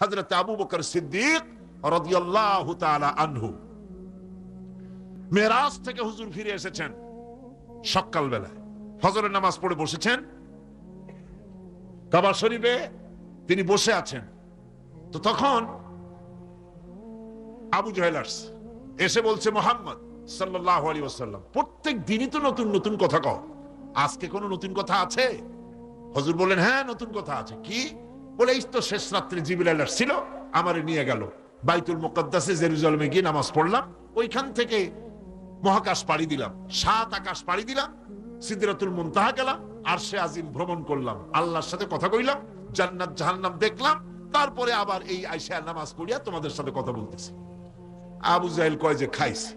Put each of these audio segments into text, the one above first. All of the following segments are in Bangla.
হজরত আবু বকর সিদ্দিক আনহু। মেরাজ থেকে হুজুর ফিরে এসেছেন সকাল বেলায় ফজরের নামাজ পড়ে বসেছেন। কাবা শরীফে তিনি বসে আছেন। তো তখন আবু জাহেল আসছে। এসে বলছে, মোহাম্মদ সাল্লাল্লাহু আলাইহি ওয়াসাল্লাম, প্রত্যেক দিনই তো নতুন নতুন কথা কও। আজকে কোনো নতুন কথা আছে? হজুর বললেন হ্যাঁ নতুন কথা আছে। কি? বলে এই তো শেষ রাত্রে জিবিলাল ছিল আমারে নিয়ে গেল। বাইতুল মুকদ্দাসে জেরুজালেমে গিয়ে নামাজ পড়লাম, ওইখান থেকে মহাকাশ পাড়ি দিলাম, সাত আকাশ পাড়ি দিলাম সিদ্দিরাতুল মুনতাহা গেলাম, আর সে আজিম ভ্রমণ করলাম। আল্লাহর সাথে কথা কইলাম, জান্নাত জাহান্নাম দেখলাম, তারপরে আবার এই আইসা নামাজ পড়িয়া তোমাদের সাথে কথা বলতেছি। আবু জাহেল কয় যে খাইছে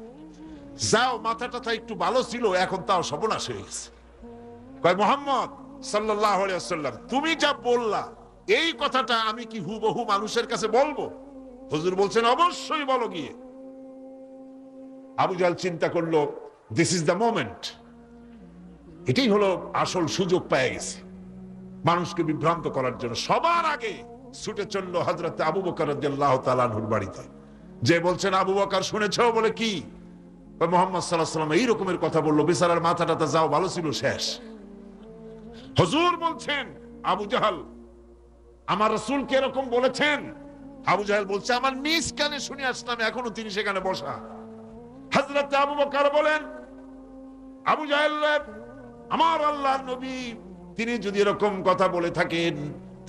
যাও মাথা টাথা একটু ভালো ছিল, এখন তাও সর্বনাশ হয়ে গেছে। কয়, মোহাম্মদ ওয়াসাল্লাম, তুমি যা বললা এই কথাটা আমি কি হুবহু মানুষের কাছে বলব? হুজুর বলছেন, অবশ্যই বলো গিয়ে। আবু জাহেল চিন্তা করল দিস ইজ দ্য মোমেন্ট এটাই হলো আসল সুযোগ পেয়ে গেছে। মানুষকে বিভ্রান্ত করার জন্য সবার আগে ছুটে চলল হজরত আবু বকর তাআলা বাড়িতে। যে বলছেন, আবু বকর, শুনেছ? বলে, কি? মোহাম্মদ সাল্লাম এই রকমের কথা বলল, বেচারার মাথাটা যাও, ভালো ছিল, শেষ। হুজুর বলছেন, আবু জাহাল আমার রসুল কে এরকম বলেছেন? আবু জাহেল বলছে, আমার নিজ কানে শুনে আসলাম, এখনও তিনি সেখানে বসা। হজরত আবু বকার বলেন, আবু জাহেল আমার আল্লাহ নবী, তিনি যদি এরকম কথা বলে থাকেন,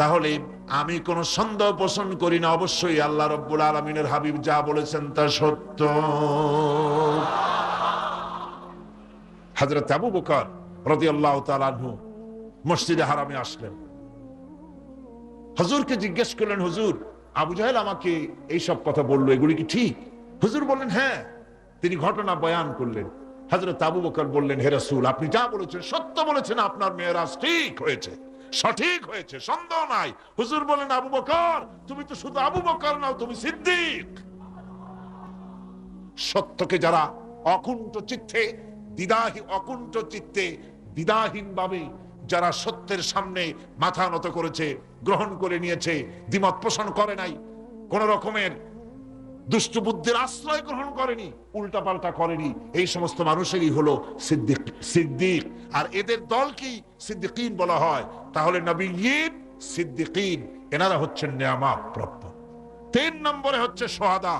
তাহলে আমি কোন সন্দেহ পোষণ করি না। অবশ্যই আল্লাহ রব্বুল আলমিনের হাবিব যা বলেছেন তা সত্য। হজরত আবু বকর রদি আল্লাহ মসজিদে হারামে আসলেন। হুজুরকে জিজ্ঞেস করলেন, হুজুর, আবু জাহেল আমাকে এই সব কথা বলল, এগুলি কি ঠিক? হুজুর বললেন হ্যাঁ। তিনি ঘটনা বয়ান করলেন। হজরত আবু বকর বললেন, হে রাসূল, আপনি যা বলেছেন, সত্য বলেছেন, আপনার মেয়েরাজ ঠিক হয়েছে, সঠিক হয়েছে, সন্দেহ নাই। হুজুর বলেন আবু বকর, তুমি তো শুধু আবু বকর নাও, তুমি সিদ্দিক। সত্যকে যারা অকুণ্ঠ চিত্তে দ্বিধাহীন অকুণ্ঠ চিত্তে দ্বিধাহীন ভাবে যারা সত্যের সামনে মাথা নত করেছে, গ্রহণ করে নিয়েছে, দ্বিমত পোষণ করে নাই, কোন রকমের দুষ্ট বুদ্ধির আশ্রয় গ্রহণ করেনি উল্টা পাল্টা করেনি, এই সমস্ত মানুষেরই হলো সিদ্দিক সিদ্দিক। আর এদের দলকেই সিদ্দিকিন বলা হয়। তাহলে নবীন সিদ্দিকিন, এনারা হচ্ছেন নেয়ামা প্রাপ্ত। তিন নম্বরে হচ্ছে সোহাদা।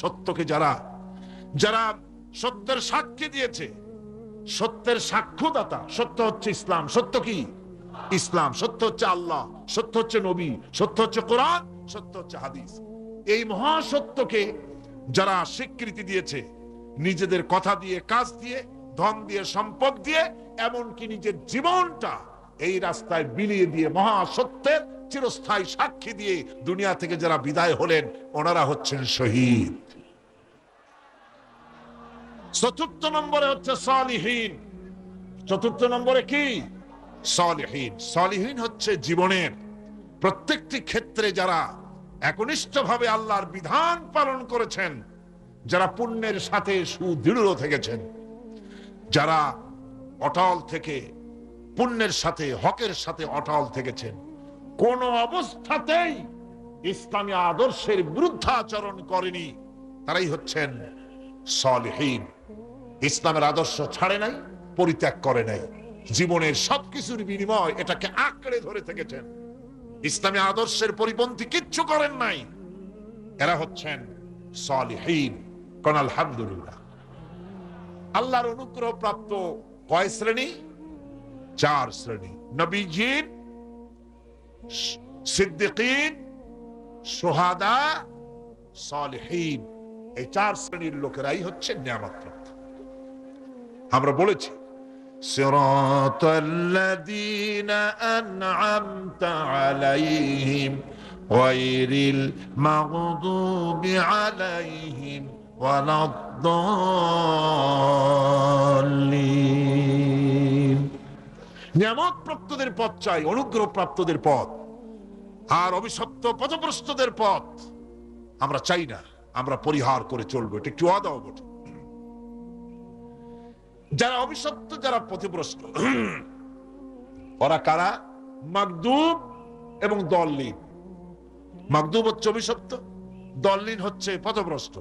সত্যকে যারা যারা সত্যের সাক্ষী দিয়েছে সত্যের সাক্ষ্যদাতা, সত্য হচ্ছে ইসলাম। সত্য কি? ইসলাম। সত্য হচ্ছে আল্লাহ, সত্য হচ্ছে নবী, সত্য হচ্ছে কোরআন, সত্য হচ্ছে হাদিস। এই মহাসত্যকে যারা স্বীকৃতি দিয়েছে, নিজেদের কথা দিয়ে, কাজ দিয়ে, ধন দিয়ে, সম্পদ দিয়ে, এমনকি নিজের জীবনটা এই রাস্তায় বিলিয়ে দিয়ে মহাসত্যের চিরস্থায়ী সাক্ষী দিয়ে দুনিয়া থেকে যারা বিদায় হলেন, ওনারা হচ্ছেন শহীদ। চতুর্থ নম্বরে হচ্ছে সালিহীন। চতুর্থ নম্বরে কি? সালিহীন। সালিহীন হচ্ছে জীবনের প্রত্যেকটি ক্ষেত্রে যারা একনিষ্ঠ ভাবে আল্লাহর বিধান পালন করেছেন, যারা পুণ্যের সাথে সুদৃঢ় থেকেছেন, যারা অটল থেকে পুণ্যের সাথে, হকের সাথে অটল থেকেছেন, কোন অবস্থাতেই ইসলামী আদর্শের বিরুদ্ধাচরণ করেনি, তারাই হচ্ছেন সলহীন। ইসলামের আদর্শ ছাড়ে নাই, পরিত্যাগ করে নাই। জীবনের সবকিছুর বিনিময় এটাকে আঁকড়ে ধরে থেকেছেন। ইসলামী আদর্শের পরিপন্থী কিচ্ছু করেন নাই। এরা হচ্ছেন আল্লাহর অনুগ্রহ প্রাপ্ত কয় শ্রেণি? চার শ্রেণি। নবীজিন সিদ্দিকিন সোহাদা, সলিহীন। এই চার শ্রেণির লোকেরাই হচ্ছে নিয়ামত আমরা বলেছি صراط الذين أنعمت عليهم غير المغضوب عليهم ولا الضالين নিয়ামত প্রাপ্তদের পথ চাই অনুগ্রহ প্রাপ্তদের পথ আর অভিশপ্ত পথপ্রস্তদের পথ আমরা চাই না আমরা পরিহার করে চলবো এটা একটু আদাও বটে যারা অভিশপ্ত, যারা পথভ্রষ্ট। ওরা কারা? মাকদুব এবং দললিন। মাকদুব হচ্ছে অভিশপ্ত দলিন হচ্ছে পথভ্রষ্ট।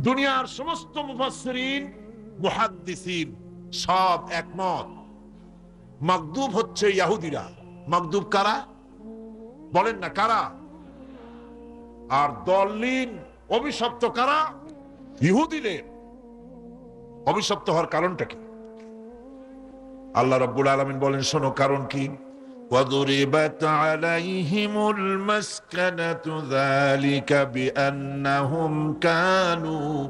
দুনিয়ার সমস্ত মুফাসসিরিন, মুহাদ্দিসিন, সব একমত। মাকদুব হচ্ছে ইয়াহুদিরা। মাকদুব কারা? বলেন না, কারা? আর দলিন অভিশপ্ত কারা? ইহুদিদের। অভিশপ্ত হওয়ার কারণটা কি আল্লাহ রাব্বুল আলামিন বলেন শোনো কারণ কি وضربت عليهم المسكنة ذلك بأنهم كانوا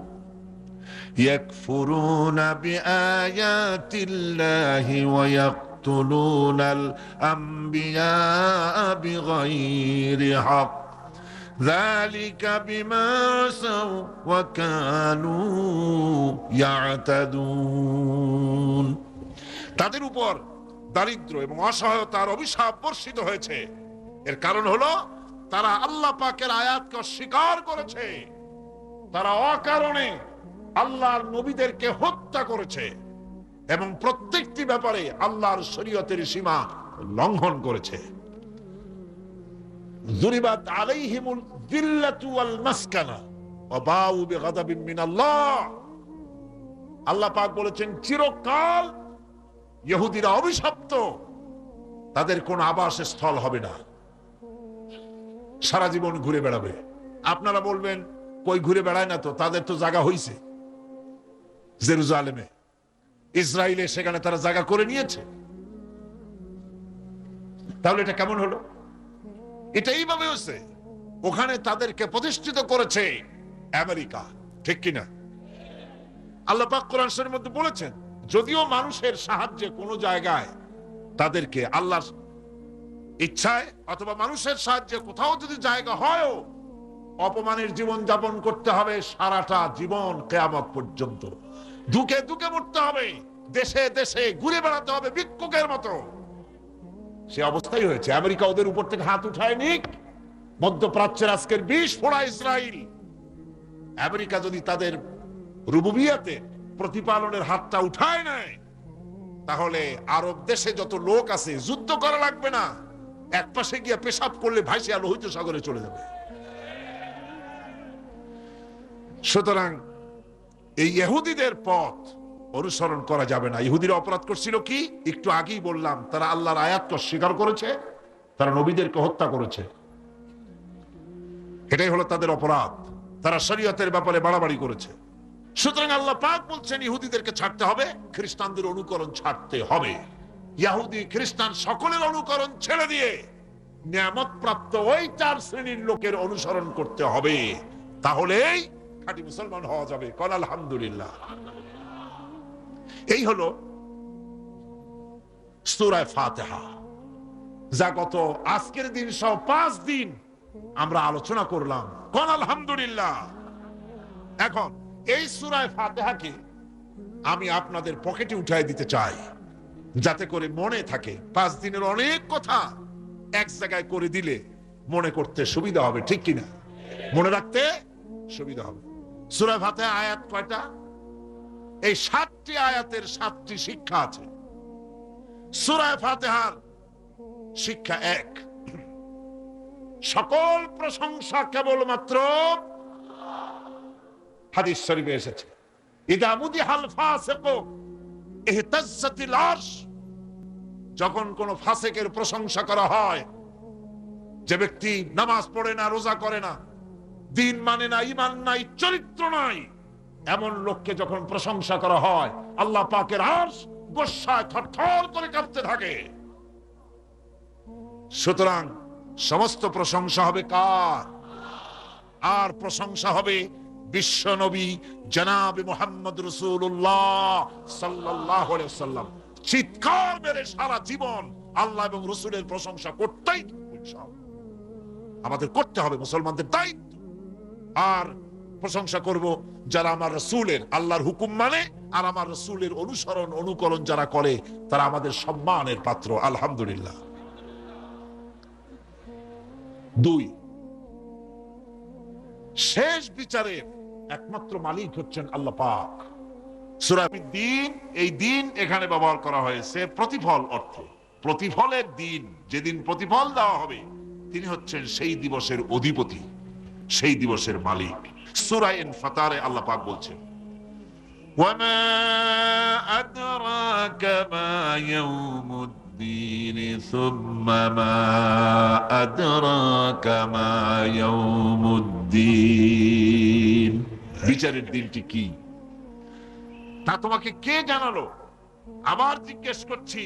يكفرون بآيات الله ويقتلون الأنبياء بغير حق ذلك بما عصوا وكانوا يعتدون তাদের উপর দারিদ্র এবং অসহায়তার অভিশাপ বর্ষিত হয়েছে এর কারণ হলো তারা আল্লাহ পাকের আয়াতকে অস্বীকার করেছে তারা অকারণে আল্লাহর নবীদেরকে হত্যা করেছে এবং প্রত্যেকটি ব্যাপারে আল্লাহর শরীয়তের সীমা লঙ্ঘন করেছে জুরিবাত আলাইহিমুল যিল্লাতু ওয়াল মাসকানা। ওয়া বাউ বিগাদাবিন মিনাল্লাহ। আল্লাহ পাক বলেছেন, চিরকাল ইহুদিরা অভিশপ্ত। তাদের কোন আবাস স্থল হবে না। সারা জীবন ঘুরে বেড়াবে। আপনারা বলবেন, কই ঘুরে বেড়ায় না তো? তাদের তো জায়গা হইছে জেরুজালেমে। ইসরায়েলে সেখানে তারা জায়গা করে নিয়েছে। তাহলে এটা কেমন হলো? এটা এইভাবে হচ্ছে ওখানে তাদেরকে প্রতিষ্ঠিত করেছে আমেরিকা। ঠিক কিনা? আল্লাহ মধ্যে বলেছেন, যদিও মানুষের সাহায্যে কোনো জায়গায় তাদেরকে আল্লাহর ইচ্ছায় অথবা মানুষের সাহায্যে কোথাও যদি জায়গা হয়ও, অপমানের জীবন যাপন করতে হবে সারাটা জীবন কেয়ামত পর্যন্ত। দুকে দুকে মরতে হবে, দেশে দেশে ঘুরে বেড়াতে হবে ভিক্ষুকের মতো। সে অবস্থাই হয়েছে। আমেরিকা ওদের উপর থেকে হাত উঠায়নি মধ্যপ্রাচ্যের আজকের বিষ ফোড়া ইসরায়েল আমেরিকা যদি তাদের রুবুবিয়াতে প্রতিপালনের হাতটা উঠায় নেয়, তাহলে আরব দেশে যত লোক আছে, যুদ্ধ করা লাগবে না। এক পাশে গিয়ে পেশাব করলে ভাইসিয়া লোহিত সাগরে চলে যাবে। সুতরাং এই ইহুদিদের পথ অনুসরণ করা যাবে না। ইহুদিরা অপরাধ করছিল কি? একটু আগেই বললাম, তারা আল্লাহর আয়াতকে অস্বীকার করেছে, তারা নবীদেরকে হত্যা করেছে। এটাই হলো তাদের অপরাধ। তারা শরীয়তের ব্যাপারে বাড়াবাড়ি করেছে। সুতরাং আল্লাহ পাক বলছেন, ইহুদিদেরকে ছাড়তে হবে, খ্রিস্টানদের অনুকরণ ছাড়তে হবে। ইহুদি খ্রিস্টান সকলের অনুকরণ ছেড়ে দিয়ে নিয়ামত প্রাপ্ত ওই চার শ্রেণির লোকের অনুসরণ করতে হবে। তাহলেই খাঁটি মুসলমান হওয়া যাবে। কল আলহামদুলিল্লাহ। এই হলো সুরায় ফাতেহা, যা গত আজকের দিন সহ পাঁচ দিন আমরা আলোচনা করলাম। কন আলহামদুলিল্লাহ। এখন এই সুরায় ফাতেহাকে আমি আপনাদের পকেটে উঠাই দিতে চাই, যাতে করে মনে থাকে পাঁচ দিনের অনেক কথা এক জায়গায় করে দিলে মনে করতে সুবিধা হবে, ঠিক কিনা? মনে রাখতে সুবিধা হবে। সুরায় ফাতেহা আয়াত কয়টা? এই সাতটি আয়াতের সাতটি শিক্ষা আছে। সুরায় ফাতেহার শিক্ষা এক। সকল প্রশংসা কেবলমাত্র হাদিস শরীফে এসেছে। ইদা মুদিহাল ফাসিকু ইহতাজ্জাতিল যখন কোন ফাসিকের প্রশংসা করা হয়, যে ব্যক্তি নামাজ পড়ে না, রোজা করে না, দিন মানে না ইমান নাই, চরিত্র নাই এমন লোককে যখন প্রশংসা করা হয়, আল্লাহ পাকের আরশ গোসায় থরথর করে কাঁপতে থাকে। সুতরাং সমস্ত প্রশংসা হবে কার? আর প্রশংসা হবে বিশ্ব নবী জনাব মোহাম্মদ রসুল্লাহ সাল্লাহ সাল্লাম চিৎকার মেরে সারা জীবন আল্লাহ এবং রসুলের প্রশংসা করতেই আমাদের করতে হবে, মুসলমানদের দায়িত্ব। আর প্রশংসা করব যারা আমার রসুলের আল্লাহর হুকুম মানে আর আমার রসুলের অনুসরণ, অনুকরণ যারা করে, তারা আমাদের সম্মানের পাত্র। আলহামদুলিল্লাহ। দুই, শেষ বিচারের একমাত্র মালিক হচ্ছেন আল্লাহ পাক। দিন এই দিন এখানে ব্যবহার করা হয়েছে প্রতিফল অর্থে। প্রতিফলের দিন, যেদিন প্রতিফল দেওয়া হবে, তিনি হচ্ছেন সেই দিবসের অধিপতি, সেই দিবসের মালিক। সুরাইন ফাতারে আল্লাহ পাক বলছেন وما أدراك ما يوم الدين ثم ما أدراك ما يوم الدين বিচারের দিনটি কি তা তোমাকে কে জানালো আবার জিজ্ঞেস করছি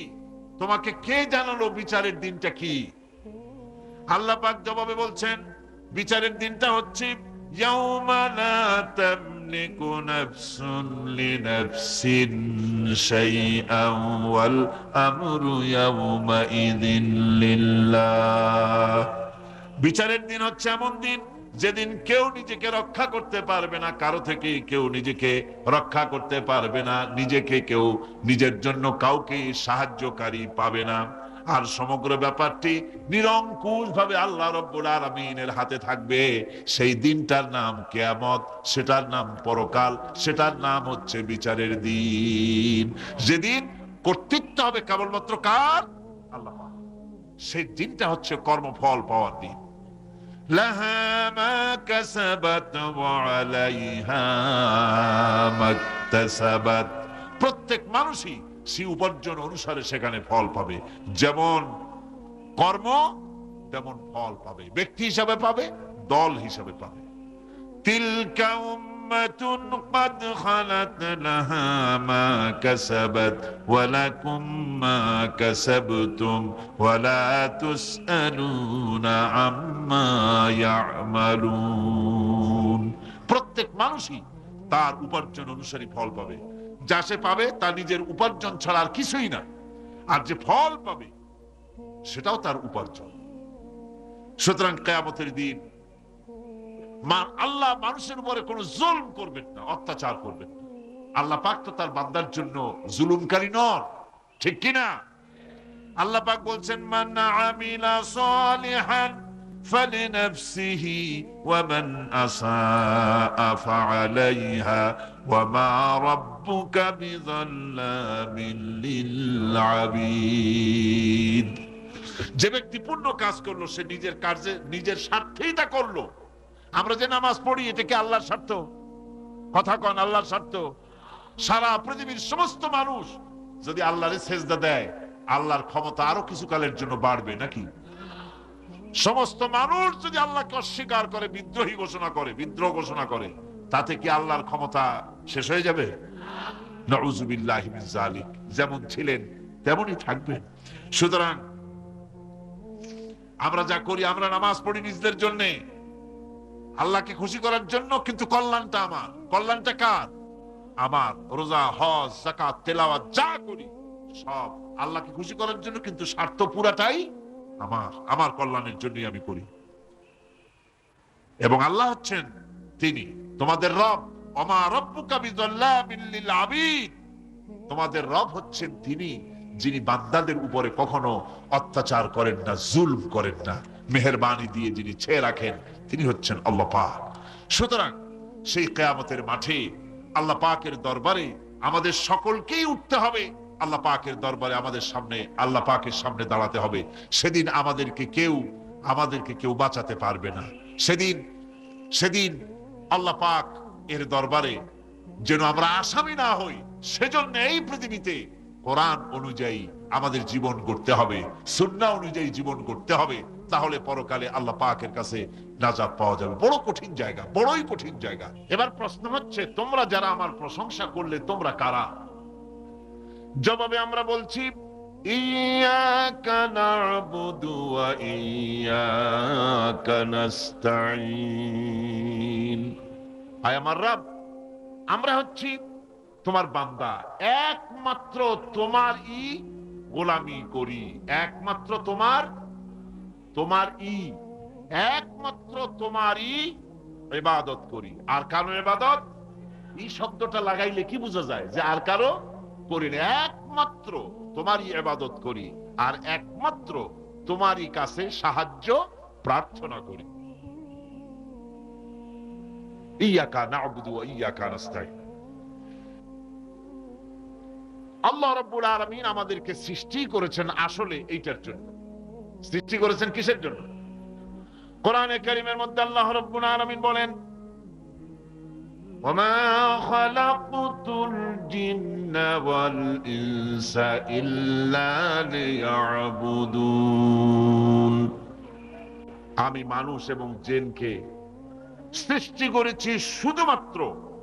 তোমাকে কে জানালো বিচারের দিনটা কি আল্লাহ পাক জবাবে বলছেন বিচারের দিনটা হচ্ছে তামলিকু নাফসুন লিনাফসিন শাইআন ওয়াল আমরু ইয়াউমা ইযিন লিল্লাহ বিচারের দিন হচ্ছে এমন দিন, যেদিন কেউ নিজেকে রক্ষা করতে পারবে না, কারও থেকে কেউ নিজেকে রক্ষা করতে পারবে না, নিজেকে কেউ নিজের জন্য কাউকে সাহায্যকারী পাবে না। আর সমগ্র ব্যাপারটি নিরঙ্কুশ ভাবে আল্লাহ রব্বুল আলমিনের হাতে থাকবে সেই দিনটার নাম কেয়ামত সেটার নাম পরকাল সেটার নাম হচ্ছে বিচারের দিন যেদিন কর্তৃত্ব হবে কেবলমাত্র কার আল্লাহ পাক। সেই দিনটা হচ্ছে কর্মফল পাওয়ার দিন لها ما كسبت وعليها ما اكتسبت প্রত্যেক মানুষই সেই উপার্জন অনুসারে সেখানে ফল পাবে যেমন কর্ম তেমন ফল পাবে ব্যক্তি হিসাবে পাবে দল হিসাবে পাবে তিলকা উম্মাতুন قد خلت لها ما كسبت ولكم ما كسبتم ولا تسألون عما يعملون প্রত্যেক মানুষই তার উপার্জন অনুসারী ফল পাবে যা সে পাবে তা নিজের উপার্জন ছাড়া আর কিছুই না। আর যে ফল পাবে, সেটাও তার উপার্জন। সুতরাং কেয়ামতের দিন মা- আল্লাহ মানুষের উপরে কোনো জুলম করবেন না, অত্যাচার করবেন না। আল্লাহ পাক তো তার বান্দার জন্য জুলুমকারী নন, ঠিক কিনা? আল্লাহ পাক বলছেন, মান আমিলা সালিহান فلنفسه ومن أساء فعليها وما ربك بظلام للعبيد যে ব্যক্তি পূর্ণ কাজ করলো সে নিজের কাজে নিজের স্বার্থেই তা করলো আমরা যে নামাজ পড়ি এটা কি আল্লাহর স্বার্থ কথা কন আল্লাহর স্বার্থ সারা পৃথিবীর সমস্ত মানুষ যদি আল্লাহরে সেজদা দেয় আল্লাহর ক্ষমতা আরো কিছু কালের জন্য বাড়বে নাকি সমস্ত মানুষ যদি আল্লাহকে অস্বীকার করে, বিদ্রোহী ঘোষণা করে, বিদ্রোহ ঘোষণা করে, তাতে কি আল্লাহর ক্ষমতা শেষ হয়ে যাবে? মিন যেমন ছিলেন, তেমনই থাকবেন সুতরাং আমরা যা করি, আমরা নামাজ পড়ি নিজেদের জন্য। আল্লাহকে খুশি করার জন্য কিন্তু কল্যাণটা আমার। কল্যাণটা কার? আমার রোজা, হজ জাকাত তেলাওয়াত যা করি, সব আল্লাহকে খুশি করার জন্য কিন্তু স্বার্থ পুরাটাই আমার আমার কল্যাণের জন্যই আমি করি। এবং আল্লাহ হচ্ছেন তিনি তোমাদের রব। তোমাদের রব হচ্ছেন তিনি যিনি বান্দাদের উপরে কখনো অত্যাচার করেন না, জুলম করেন না, মেহরবানি দিয়ে যিনি ছেয়ে রাখেন, তিনি হচ্ছেন আল্লাহ সুতরাং সেই কেয়ামতের মাঠে আল্লাহ দরবারে আমাদের সকলকেই উঠতে হবে। আল্লাহ পাকের দরবারে আমাদের সামনে, আল্লাহ পাকের সামনে দাঁড়াতে হবে। সেদিন আমাদেরকে কেউ আমাদেরকে কেউ বাঁচাতে পারবে না। সেদিন সেদিন আল্লাহ পাক এর দরবারে যেন আমরা আসামি না হই, সেজন্য এই পৃথিবীতে কোরআন অনুযায়ী আমাদের জীবন করতে হবে, সুন্না অনুযায়ী জীবন করতে হবে, তাহলে পরকালে আল্লাহ পাকের কাছে নাজাদ পাওয়া যাবে। বড় কঠিন জায়গা, বড়ই কঠিন জায়গা। এবার প্রশ্ন হচ্ছে, তোমরা যারা আমার প্রশংসা করলে তোমরা কারা? জবাবে আমরা বলছি আমার হচ্ছি তোমার বান্দা, একমাত্র তোমার ই গোলামি করি, একমাত্র তোমার তোমার ই একমাত্র তোমার ই ইবাদত করি। আর কারও ইবাদত? এই শব্দটা লাগাইলে কি বোঝা যায়? যে আর কারও করি না একমাত্র তোমারই ইবাদত করি আর একমাত্র তোমারই কাছে সাহায্য, প্রার্থনা করি। আল্লাহ রাব্বুল আলামিন আমাদেরকে সৃষ্টি করেছেন আসলে এইটার জন্য। সৃষ্টি করেছেন কিসের জন্য? কোরআনে কারিমের মধ্যে আল্লাহ রব্বুল আলামিন বলেন وما خلقت الجن والإنس إلا ليعبدون আমি মানুষ এবং জিনকে সৃষ্টি করেছি শুধুমাত্র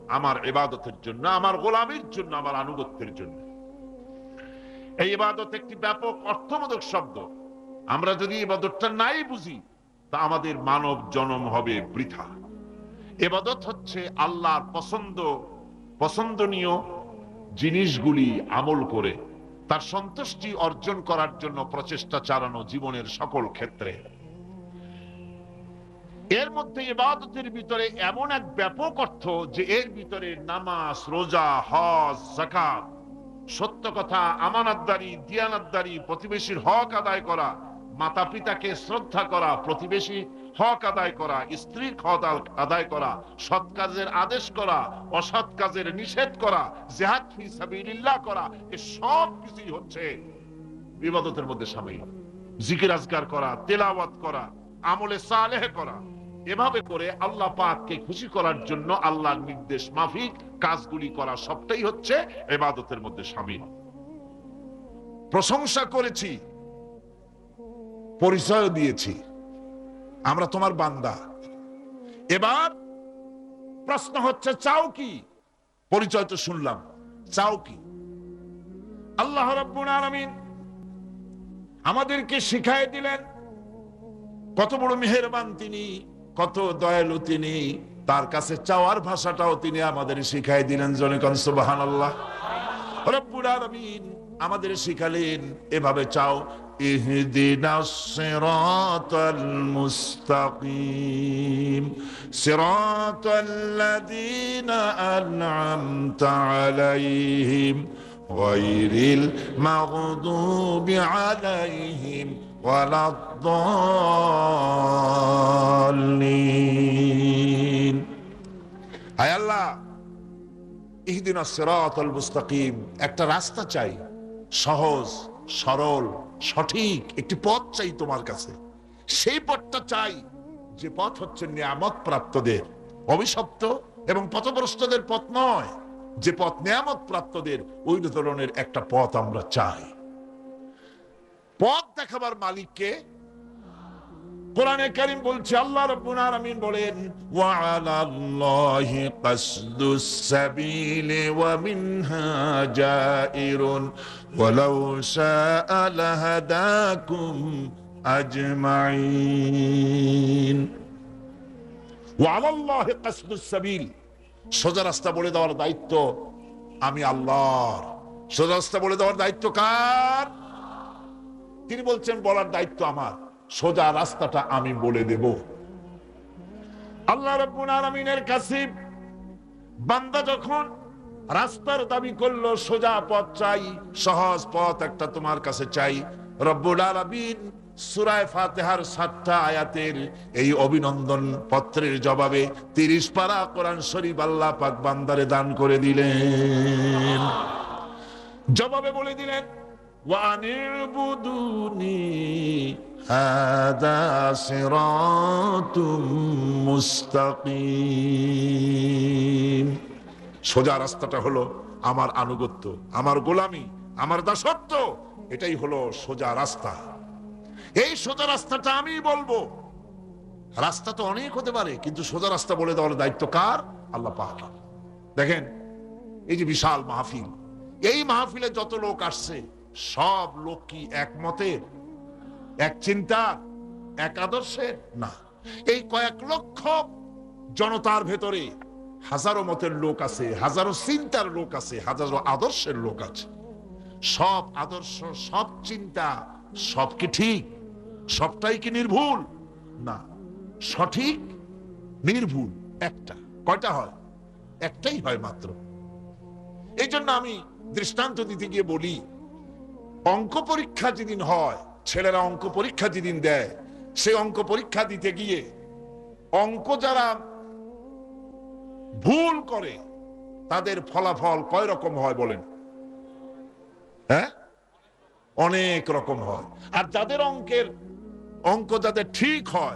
আমার ইবাদতের জন্য আমার গোলামীর জন্য আমার আনুগত্যের জন্য এই ইবাদত একটি ব্যাপক অর্থবোধক শব্দ আমরা যদি ইবাদতটা নাই বুঝি তা আমাদের মানব জন্ম হবে বৃথা এবাদত হচ্ছে আল্লাহর পছন্দ, পছন্দনীয় জিনিসগুলি আমল করে, তার সন্তুষ্টি অর্জন করার জন্য প্রচেষ্টা চালানো জীবনের সকল ক্ষেত্রে। এর মধ্যে ইবাদতের ভিতরে এমন এক ব্যাপক অর্থ যে এর ভিতরে নামাজ, রোজা, হজ জাকাত সত্য কথা, আমানতদারি, দিয়ানতদারি, প্রতিবেশীর হক আদায় করা মাতা পিতাকে শ্রদ্ধা করা, প্রতিবেশী হক আদায় করা, স্ত্রীর আদায় করা, সৎ কাজের আদেশ করা, অসৎ কাজের নিষেধ করা, জেহাদ করা, এ সব কিছুই হচ্ছে বিবাদতের মধ্যে সামিল। জিকির আজগার করা, তেলাওয়াত করা, আমলে সালেহ করা। এভাবে করে আল্লাহ পাককে খুশি করার জন্য আল্লাহর নির্দেশ মাফিক কাজগুলি করা সবটাই হচ্ছে এবাদতের মধ্যে সামিল। প্রশংসা করেছি পরিচয় দিয়েছি। আমরা তোমার বান্দা। এবার প্রশ্ন হচ্ছে, চাও কি? পরিচয় তো শুনলাম। চাও কি? আল্লাহ আলামিন আমাদেরকে শিখাই দিলেন কত বড় মেহেরবান তিনি, কত দয়ালু তিনি, তার কাছে চাওয়ার ভাষাটাও তিনি আমাদের শিখাই দিলেন। জনকন সুবাহান আল্লাহ রব্বুল আলামিন আমাদের শিখালেন এভাবে চাও اهدنا الصراط المستقيم صراط الذين أنعمت عليهم غير المغضوب عليهم ولا الضالين হায় আল্লাহ একটা রাস্তা চাই, সহজ, সরল, সঠিক, একটি পথ চাই তোমার কাছে। সেই পথটা চাই, যে পথ হচ্ছে নিয়ামত প্রাপ্তদের অভিশপ্ত এবং পথভ্রষ্টদের পথ নয়, যে পথ নিয়ামত প্রাপ্তদের ওই ধরনের একটা পথ আমরা চাই। পথ দেখাবার মালিককে কোরআনে কারীম বলছে, আল্লাহ রাব্বুল আলামিন বলেন, ওয়া আলাল্লাহি সাবিলি ওয়া মিনহা জাইরুন, ওয়ালাউ শাআ লাহাদাকুম আজমাইন সাবিল। সোজা রাস্তা বলে দেওয়ার দায়িত্ব আমি আল্লাহর। সোজা রাস্তা বলে দেওয়ার দায়িত্ব কার? তিনি বলছেন, বলার দায়িত্ব আমার। সোজা রাস্তাটা আমি বলে দেব। আল্লাহ রব্বুল আলামিনের কাছে বান্দা যখন রাস্তার দাবি করল, সোজা পথ চাই, সহজ পথ একটা তোমার কাছে চাই, রব্বুল সুরায় ফাতেহার আয়াতের এই অভিনন্দন পত্রের জবাবে তিরিশ পারা কোরআন শরীফ আল্লাহ বান্দারে দান করে দিলেন। জবাবে বলে দিলেন ওয়ানিবুদুনি হাদা সিরাতুম মুস্তাকিম। সোজা রাস্তাটা হলো আমার আনুগত্য, আমার গোলামি, আমার দাসত্ব, এটাই হলো সোজা রাস্তা। এই সোজা রাস্তাটা আমি বলব। রাস্তা তো অনেক হতে পারে, কিন্তু সোজা রাস্তা বলে দেওয়ার দায়িত্ব কার? আল্লাহ পাক। দেখেন, এই যে বিশাল মাহফিল, এই মাহফিলে যত লোক আসছে সব লোক কি একমতের এক চিন্তা, এক না। এই কয়েক লক্ষ জনতার ভেতরে হাজারো মতের লোক আছে, হাজারো চিন্তার লোক আছে, হাজারো আদর্শের লোক আছে। সব আদর্শ, সব চিন্তা, সব কি ঠিক? সবটাই কি নির্ভুল? না। সঠিক, নির্ভুল, একটা। কয়টা হয়? একটাই হয় মাত্র। এই জন্য আমি দৃষ্টান্ত দিতে গিয়ে বলি অঙ্ক পরীক্ষা যেদিন হয়, ছেলেরা অঙ্ক পরীক্ষা যেদিন দেয় সেই অঙ্ক পরীক্ষা দিতে গিয়ে অঙ্ক যারা ভুল করে, তাদের ফলাফল কয় রকম হয় বলেন? হ্যাঁ? অনেক রকম হয়। আর যাদের অঙ্কের, অঙ্ক যাদের ঠিক হয়